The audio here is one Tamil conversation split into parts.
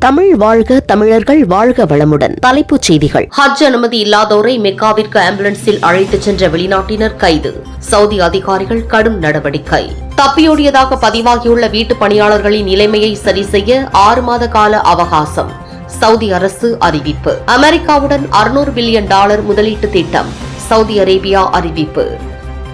தமிழ் வாழ்க தமிழர்கள் வாழ்க வளமுடன். தலைப்புச் செய்திகள். ஹஜ் அனுமதி இல்லாதோரை மெக்காவிற்கு ஆம்புலன்ஸில் அழைத்துச் சென்ற வெளிநாட்டினர் கைது. சவுதி அதிகாரிகள் கடும் நடவடிக்கை. தப்பியோடியதாக பதிவாகியுள்ள வீட்டுப் பணியாளர்களின் நிலைமையை சரி செய்ய ஆறு மாத கால அவகாசம். சவுதி அரசு அறிவிப்பு. அமெரிக்காவுடன் 600 பில்லியன் டாலர் முதலீட்டு திட்டம். சவுதி அரேபியா அறிவிப்பு.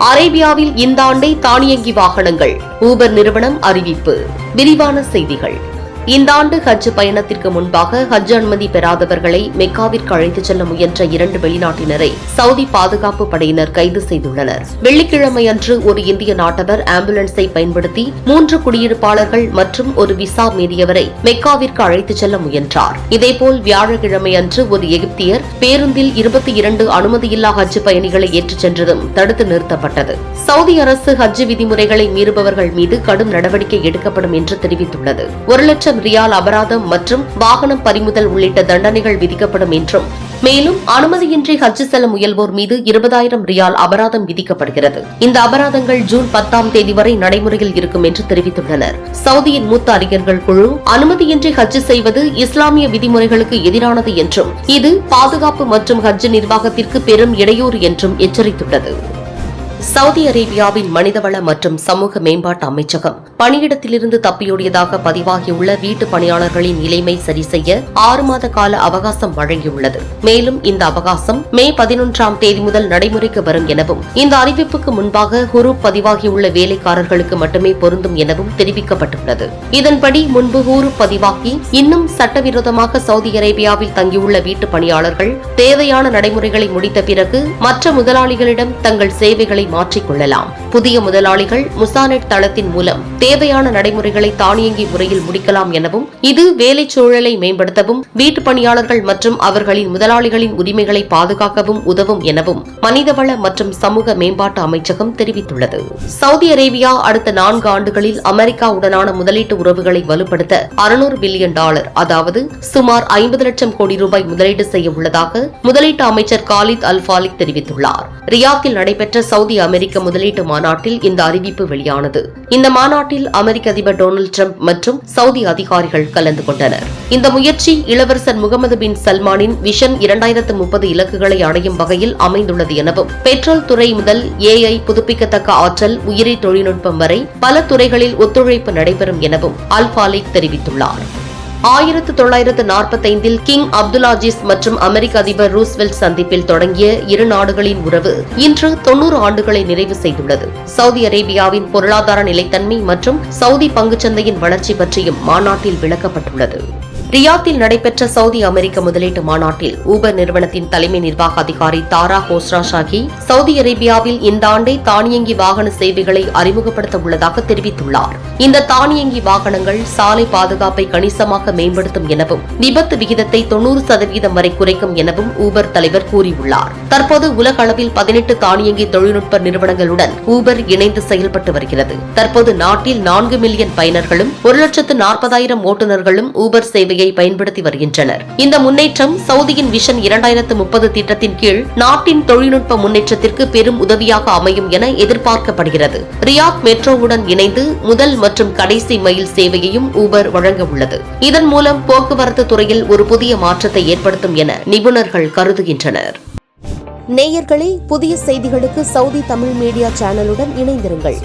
அரேபியாவில் இந்த ஆண்டை தானியங்கி வாகனங்கள். ஊபர் நிறுவனம் அறிவிப்பு. விரிவான செய்திகள். இந்த ஆண்டு ஹஜ் பயணத்திற்கு முன்பாக ஹஜ் அனுமதி பெறாதவர்களை மெக்காவிற்கு அழைத்துச் செல்ல முயன்ற இரண்டு வெளிநாட்டினரை சவுதி பாதுகாப்பு படையினர் கைது செய்துள்ளனர். வெள்ளிக்கிழமை அன்று ஒரு இந்திய நாட்டவர் ஆம்புலன்ஸை பயன்படுத்தி மூன்று குடியிருப்பாளர்கள் மற்றும் ஒரு விசா மீறியவரை மெக்காவிற்கு அழைத்துச் செல்ல முயன்றார். இதேபோல் வியாழக்கிழமை அன்று ஒரு எகிப்தியர் பேருந்தில் இருபத்தி இரண்டு அனுமதியில்லா ஹஜ் பயணிகளை ஏற்றுச் சென்றதும் தடுத்து நிறுத்தப்பட்டது. சவுதி அரசு ஹஜ் விதிமுறைகளை மீறுபவர்கள் மீது கடும் நடவடிக்கை எடுக்கப்படும் என்று தெரிவித்துள்ளது. ஒரு லட்சம் ரியால் அபராதம் மற்றும் வாகனம் பறிமுதல் உள்ளிட்ட தண்டனைகள் விதிக்கப்படும் என்றும் மேலும் அனுமதியின்றி ஹஜ் செல்ல முயல்வோர் மீது இருபதாயிரம் ரியால் அபராதம் விதிக்கப்படுகிறது. இந்த அபராதங்கள் ஜூன் பத்தாம் தேதி வரை நடைமுறையில் இருக்கும் என்று தெரிவித்துள்ளனர். சவுதியின் மூத்த அறிஞர்கள் குழு அனுமதியின்றி ஹஜ் செய்வது இஸ்லாமிய விதிமுறைகளுக்கு எதிரானது என்றும் இது பாதுகாப்பு மற்றும் ஹஜ் நிர்வாகத்திற்கு பெரும் இடையூறு என்றும் எச்சரித்துள்ளது. சவுதி அரேபியாவின் மனிதவள மற்றும் சமூக மேம்பாட்டு அமைச்சகம் பணியிடத்திலிருந்து தப்பியோடியதாக பதிவாகியுள்ள வீட்டு பணியாளர்களின் நிலைமை சரி செய்ய ஆறு மாத கால அவகாசம் வழங்கியுள்ளது. மேலும் இந்த அவகாசம் மே பதினொன்றாம் தேதி முதல் நடைமுறைக்கு வரும் எனவும் இந்த அறிவிப்புக்கு முன்பாக ஹுரூப் பதிவாகியுள்ள வேலைக்காரர்களுக்கு மட்டுமே பொருந்தும் எனவும் தெரிவிக்கப்பட்டுள்ளது. இதன்படி முன்பு ஹூரூப் பதிவாகி இன்னும் சட்டவிரோதமாக சவுதி அரேபியாவில் தங்கியுள்ள வீட்டு பணியாளர்கள் தேவையான நடைமுறைகளை முடித்த பிறகு மற்ற முதலாளிகளிடம் தங்கள் சேவைகளை மாற்றிக்கொள்ளலாம். புதிய முதலாளிகள் முசானெட் தளத்தின் மூலம் தேவையான நடைமுறைகளை தானியங்கி முறையில் முடிக்கலாம் எனவும் இது வேலை சூழலை மேம்படுத்தவும் வீட்டு பணியாளர்கள் மற்றும் அவர்களின் முதலாளிகளின் உரிமைகளை பாதுகாக்கவும் உதவும் எனவும் மனிதவள மற்றும் சமூக மேம்பாட்டு அமைச்சகம் தெரிவித்துள்ளது. சவுதி அரேபியா அடுத்த நான்கு ஆண்டுகளில் அமெரிக்காவுடனான முதலீட்டு உறவுகளை வலுப்படுத்த அறுநூறு பில்லியன் டாலர் அதாவது சுமார் ஐம்பது லட்சம் கோடி ரூபாய் முதலீடு செய்ய உள்ளதாக முதலீட்டு அமைச்சர் காலித் அல் ஃபாலிக் தெரிவித்துள்ளார். ரியாத்தில் நடைபெற்ற சவுதி அமெரிக்க முதலீட்டு மாநாட்டில் இந்த அறிவிப்பு வெளியானது. இந்த மாநாட்டில் அமெரிக்க அதிபர் டொனால்டு டிரம்ப் மற்றும் சவுதி அதிகாரிகள் கலந்து கொண்டனர். இந்த முயற்சி இளவரசர் முகமது பின் சல்மானின் விஷன் இரண்டாயிரத்து முப்பது இலக்குகளை அடையும் வகையில் அமைந்துள்ளது எனவும் பெட்ரோல் துறை முதல் ஏஐ புதுப்பிக்கத்தக்க ஆற்றல் உயிரி தொழில்நுட்பம் வரை பல துறைகளில் ஒத்துழைப்பு நடைபெறும் எனவும் அல்பாலிக் தெரிவித்துள்ளார். ஆயிரத்து தொள்ளாயிரத்து நாற்பத்தைந்தில் கிங் அப்துல்லாஜிஸ் மற்றும் அமெரிக்க அதிபர் ரூஸ்வெல்ட் சந்திப்பில் தொடங்கிய இரு நாடுகளின் உறவு இன்று தொன்னூறு ஆண்டுகளை நிறைவு செய்துள்ளது. சவுதி அரேபியாவின் பொருளாதார நிலைத்தன்மை மற்றும் சவுதி பங்குச்சந்தையின் வளர்ச்சி பற்றியும் மாநாட்டில் விளக்கப்பட்டுள்ளது. ரியாத்தில் நடைபெற்ற சவுதி அமெரிக்க முதலீட்டு மாநாட்டில் ஊபர் நிறுவனத்தின் தலைமை நிர்வாக அதிகாரி தாரா ஹோஸ்ரா ஷாகி சவுதி அரேபியாவில் இந்த ஆண்டே தானியங்கி வாகன சேவைகளை அறிமுகப்படுத்த உள்ளதாக தெரிவித்துள்ளார். இந்த தானியங்கி வாகனங்கள் சாலை பாதுகாப்பை கணிசமாக கணிசமாக மேம்படுத்தும் எனவும் விபத்து விகிதத்தை தொன்னூறு சதவீதம் வரை குறைக்கும் எனவும் ஊபர் தலைவர் கூறியுள்ளார். தற்போது உலக அளவில் பதினெட்டு தானியங்கி தொழில்நுட்ப நிறுவனங்களுடன் ஊபர் இணைந்து செயல்பட்டு வருகிறது. தற்போது நாட்டில் நான்கு மில்லியன் பயனர்களும் ஒரு லட்சத்து நாற்பதாயிரம் ஓட்டுநர்களும் ஊபர் சேவையை பயன்படுத்தி வருகின்றனர். இந்த முன்னேற்றம் சவுதியின் விஷன் இரண்டாயிரத்து முப்பது திட்டத்தின் கீழ் நாட்டின் தொழில்நுட்ப முன்னேற்றத்திற்கு பெரும் உதவியாக அமையும் என எதிர்பார்க்கப்படுகிறது. ரியாத் மெட்ரோவுடன் இணைந்து முதல் மற்றும் கடைசி மைல் சேவையையும் ஊபர் வழங்க உள்ளது. இது இதன் மூலம் போக்குவரத்து துறையில் ஒரு புதிய மாற்றத்தை ஏற்படுத்தும் என நிபுணர்கள் கருதுகின்றனர். நேயர்களே புதிய செய்திகளுக்கு சவுதி தமிழ் மீடியா சேனலுடன் இணைந்திருங்கள்.